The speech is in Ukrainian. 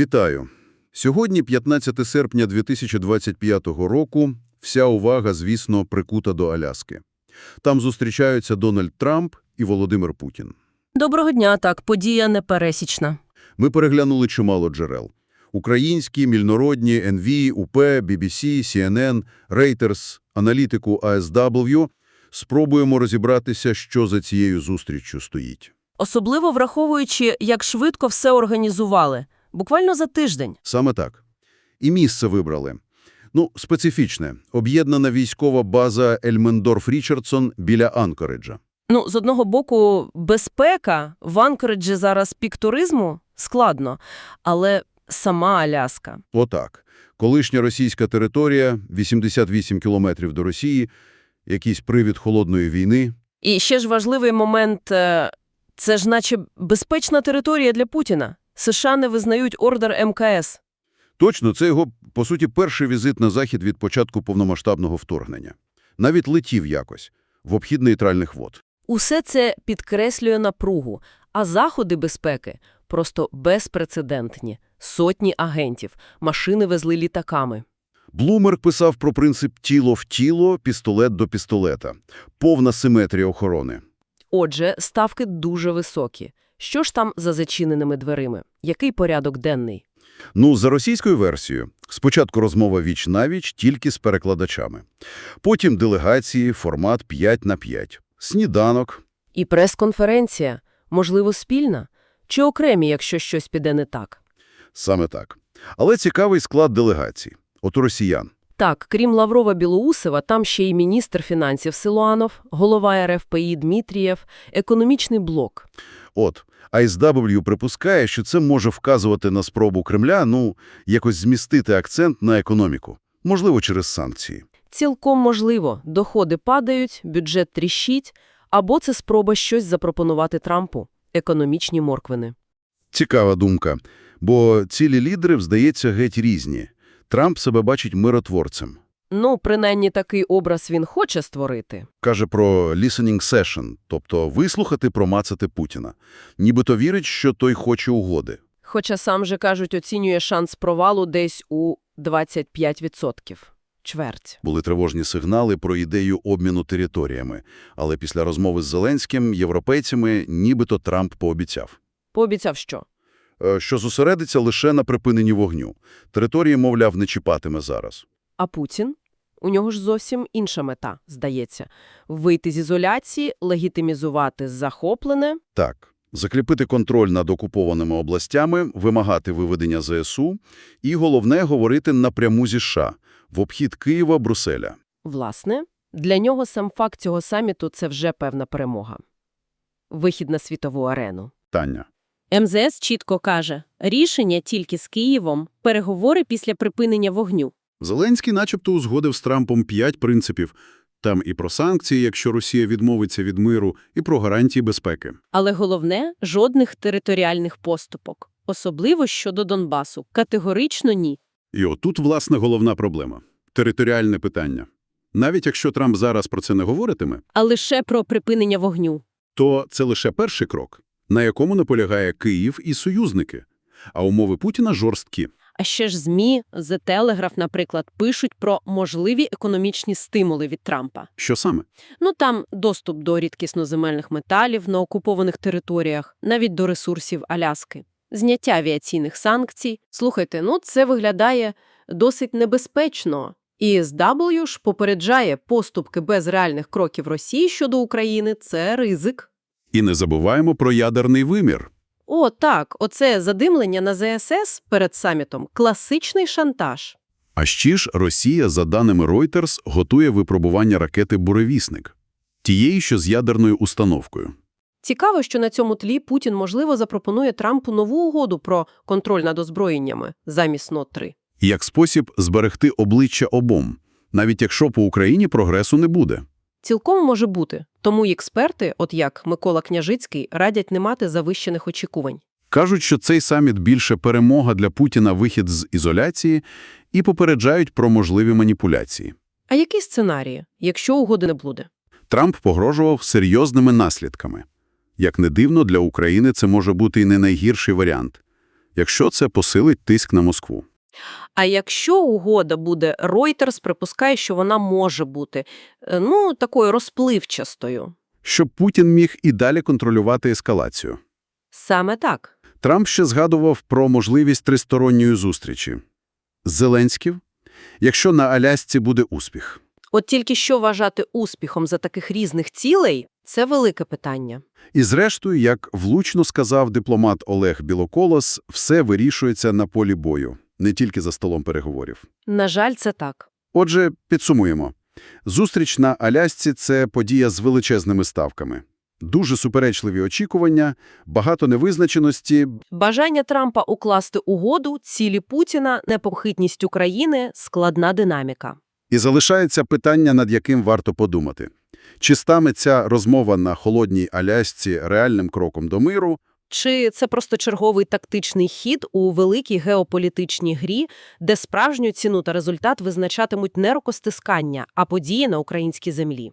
Вітаю! Сьогодні, 15 серпня 2025 року, вся увага, звісно, прикута до Аляски. Там зустрічаються Дональд Трамп і Володимир Путін. Доброго дня, так, подія непересічна. Ми переглянули чимало джерел. Українські, мільнородні, НВ, УП, BBC, CNN, Reuters, аналітику ASW. Спробуємо розібратися, що за цією зустріччю стоїть. Особливо враховуючи, як швидко все організували. Буквально за тиждень. Саме так. І місце вибрали. Ну, специфічне. Об'єднана військова база Ельмендорф-Річардсон біля Анкориджа. Ну, з одного боку, безпека в Анкориджі зараз пік туризму складно, але сама Аляска. Отак. Колишня російська територія, 88 кілометрів до Росії, якийсь привід холодної війни. І ще ж важливий момент е, – це ж наче безпечна територія для Путіна. США не визнають ордер МКС. Точно, це його, по суті, перший візит на Захід від початку повномасштабного вторгнення. Навіть летів якось, в обхід нейтральних вод. Усе це підкреслює напругу, а заходи безпеки просто безпрецедентні. Сотні агентів, машини везли літаками. Блумерг писав про принцип тіло в тіло, пістолет до пістолета. Повна симетрія охорони. Отже, ставки дуже високі. Що ж там за зачиненими дверима? Який порядок денний? Ну, за російською версією, спочатку розмова віч-навіч тільки з перекладачами. Потім делегації, формат 5 на 5. Сніданок. І прес-конференція, можливо, спільна? Чи окремі, якщо щось піде не так? Саме так. Але цікавий склад делегацій. От у росіян. Так, крім Лаврова Білоусова, там ще й міністр фінансів Силуанов, голова РФПІ Дмитрієв, економічний блок. От, ISW припускає, що це може вказувати на спробу Кремля, ну, якось змістити акцент на економіку. Можливо, через санкції. Цілком можливо, доходи падають, бюджет тріщить, або це спроба щось запропонувати Трампу – економічні морквини. Цікава думка. Бо цілі лідери, здається, геть різні. Трамп себе бачить миротворцем. Ну, принаймні такий образ він хоче створити. Каже про listening session, тобто вислухати, промацати Путіна. Нібито вірить, що той хоче угоди. Хоча сам же, кажуть, оцінює шанс провалу десь у 25%. Чверть. Були тривожні сигнали про ідею обміну територіями. Але після розмови з Зеленським, європейцями, нібито Трамп пообіцяв. Пообіцяв що? Е, що зосередиться лише на припиненні вогню. Території, мовляв, не чіпатиме зараз. А Путін? У нього ж зовсім інша мета, здається. Вийти з ізоляції, легітимізувати захоплене. Так, закріпити контроль над окупованими областями, вимагати виведення ЗСУ і, головне, говорити напряму зі США, в обхід Києва, Брюсселя. Власне, для нього сам факт цього саміту – це вже певна перемога. Вихід на світову арену. Таня. МЗС чітко каже, рішення тільки з Києвом, переговори після припинення вогню. Зеленський начебто узгодив з Трампом п'ять принципів. Там і про санкції, якщо Росія відмовиться від миру, і про гарантії безпеки. Але головне – жодних територіальних поступок. Особливо щодо Донбасу. Категорично ні. І отут, власне, головна проблема – територіальне питання. Навіть якщо Трамп зараз про це не говоритиме, А лише про припинення вогню. то це лише перший крок, на якому наполягає Київ і союзники. А умови Путіна жорсткі. А ще ж ЗМІ, The Telegraph, наприклад, пишуть про можливі економічні стимули від Трампа. Що саме? Ну там доступ до рідкісноземельних металів на окупованих територіях, навіть до ресурсів Аляски. Зняття авіаційних санкцій. Слухайте, ну це виглядає досить небезпечно. І SW ж попереджає поступки без реальних кроків Росії щодо України – це ризик. І не забуваємо про ядерний вимір. О, так, оце задимлення на ЗСС перед самітом – класичний шантаж. А ще ж Росія, за даними Reuters, готує випробування ракети «Буревісник» – тієї, що з ядерною установкою. Цікаво, що на цьому тлі Путін, можливо, запропонує Трампу нову угоду про контроль над озброєннями замість НО-3. як спосіб зберегти обличчя обом, навіть якщо по Україні прогресу не буде. Цілком може бути. Тому й експерти, от як Микола Княжицький, радять не мати завищених очікувань. Кажуть, що цей саміт більше перемога для Путіна вихід з ізоляції і попереджають про можливі маніпуляції. А які сценарії, якщо угоди не буде? Трамп погрожував серйозними наслідками. Як не дивно, для України це може бути і не найгірший варіант. якщо це посилить тиск на Москву. А якщо угода буде, Reuters припускає, що вона може бути, е, ну, такою розпливчастою. Щоб Путін міг і далі контролювати ескалацію. Саме так. Трамп ще згадував про можливість тристоронньої зустрічі. З Зеленським, якщо на Алясці буде успіх. От тільки що вважати успіхом за таких різних цілей – це велике питання. І зрештою, як влучно сказав дипломат Олег Білоколос, все вирішується на полі бою, не тільки за столом переговорів. На жаль, це так. Отже, підсумуємо. Зустріч на Алясці – це подія з величезними ставками. Дуже суперечливі очікування, багато невизначеності, Бажання Трампа укласти угоду, цілі Путіна, непохитність України – складна динаміка. і залишається питання, над яким варто подумати. Чи стане ця розмова на холодній Алясці реальним кроком до миру, Чи це просто черговий тактичний хід у великій геополітичній грі, де справжню ціну та результат визначатимуть не рукостискання, а події на українській землі?